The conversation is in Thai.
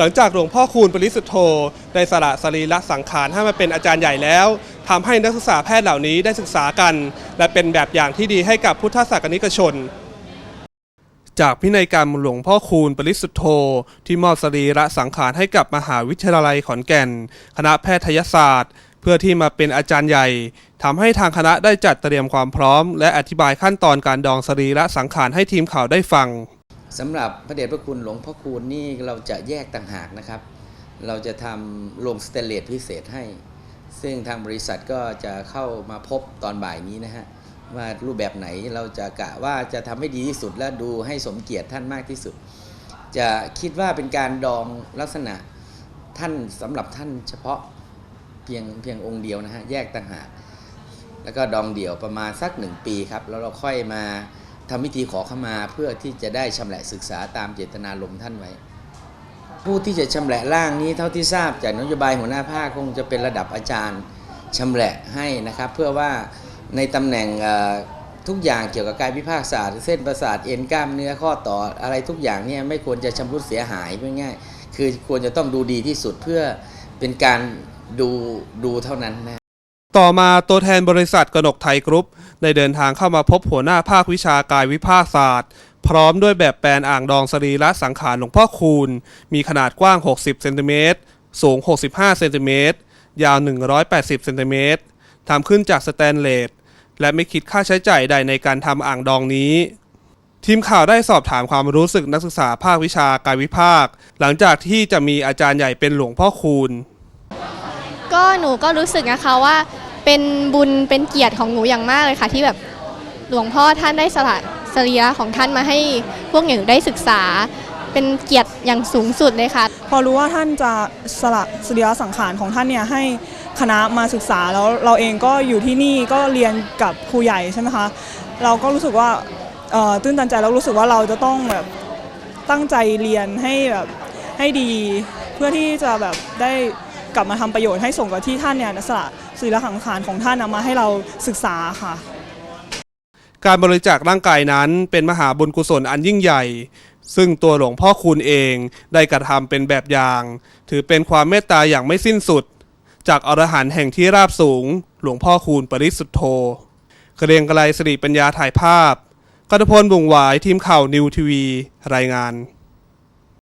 หลังจากหลวงพ่อคูณปริสุทธโธได้สละสรีระสังขารให้มาเป็นอาจารย์ใหญ่แล้วทำให้นักศึกษาแพทย์เหล่านี้ได้ศึกษากัน และเป็นแบบอย่างที่ดีให้กับพุทธศาสนิกชนจากพินัยกรรมหลวงพ่อคูณปริสุทธโธ ที่มอบสรีระสังขารให้กับมหาวิทยาลัยขอนแก่น คณะแพทยศาสตร์ เพื่อที่มาเป็นอาจารย์ใหญ่ทำให้ทางคณะได้จัดเตรียมความพร้อม และอธิบายขั้นตอนการดองสรีระสังขารให้ทีมข่าวได้ฟัง สำหรับพระเดชพระคุณหลวงพ่อคูณนี่เราจะแยกต่างหากนะครับ เราจะทำโรงสเตนเลสพิเศษให้ ซึ่งทางบริษัทก็จะเข้ามาพบตอนบ่ายนี้นะฮะว่ารูปแบบไหนเราจะกะว่าจะทำให้ดีที่สุดและดูให้สมเกียรติท่านมากที่สุด จะคิดว่าเป็นการดองลักษณะท่านสำหรับท่านเฉพาะเพียงเพียงองค์เดียวนะฮะแยกต่างหากแล้วก็ดองเดี่ยวประมาณสักหนึ่งปีครับแล้วเราค่อยมา ทำพิธีขอขมาเพื่อที่จะได้ชำแหละศึกษาตามเจตนารมท่านไว้ ผู้ที่จะชำแหละร่างนี้เท่าที่ทราบจากนโยบายหัวหน้าภาคคงจะเป็นระดับอาจารย์ชำแหละให้นะครับ เพื่อว่าในตำแหน่งทุกอย่างเกี่ยวกับกายวิภาคศาสตร์เส้นประสาทเอ็นกล้ามเนื้อข้อต่ออะไรทุกอย่างเนี่ยไม่ควรจะชำรุดเสียหายเพื่อง่ายคือควรจะต้องดูดีที่สุดเพื่อเป็นการดูดูเท่านั้นนะ ต่อมาตัวแทนบริษัทกนกไทยกรุ๊ปได้เดินทางเข้ามาพบหัวหน้าภาควิชากายวิภาคศาสตร์ พร้อมด้วยแบบแปลนอ่างดองสรีระสังขารหลวงพ่อคูณ มีขนาดกว้าง 60 เซนติเมตร สูง 65 เซนติเมตร ยาว 180 เซนติเมตรทำขึ้นจากสแตนเลส และไม่คิดค่าใช้จ่ายใดในการทำอ่างดองนี้ ทีมข่าวได้สอบถามความรู้สึกนักศึกษาภาควิชากายวิภาค หลังจากที่จะมีอาจารย์ใหญ่เป็นหลวงพ่อคูณ ก็หนูก็รู้สึกนะคะว่าเป็นบุญเป็นเกียรติของหนูอย่างมากเลยค่ะ ที่แบบหลวงพ่อท่านได้สละสรีระของท่านมาให้พวกหนูได้ศึกษา เป็นเกียรติอย่างสูงสุดเลยค่ะ พอรู้ว่าท่านจะสละสรีระสังขารของท่านเนี่ยให้คณะมาศึกษาแล้วเราเองก็อยู่ที่นี่ก็เรียนกับครูใหญ่ใช่ไหมคะเราก็รู้สึกว่าตื้นตันใจแล้วรู้สึกว่าเราจะต้องแบบตั้งใจเรียนให้แบบให้ดี เพื่อที่จะแบบได้ กลับมาทำประโยชน์ให้ส่งกับที่ท่านเนี่ยสละสรีระสังขารของท่านนะมาให้เราศึกษาค่ะ การบริจาคร่างกายนั้นเป็นมหาบุญกุศลอันยิ่งใหญ่ ซึ่งตัวหลวงพ่อคูณเองได้กระทำเป็นแบบอย่าง ถือเป็นความเมตตาอย่างไม่สิ้นสุด จากอรหันต์แห่งที่ราบสูง หลวงพ่อคูณปริสุทธโธเกรียงไกรสิริปัญญาถ่ายภาพกัตพลบุงหวายทีมข่าวนิวทีวี รายงาน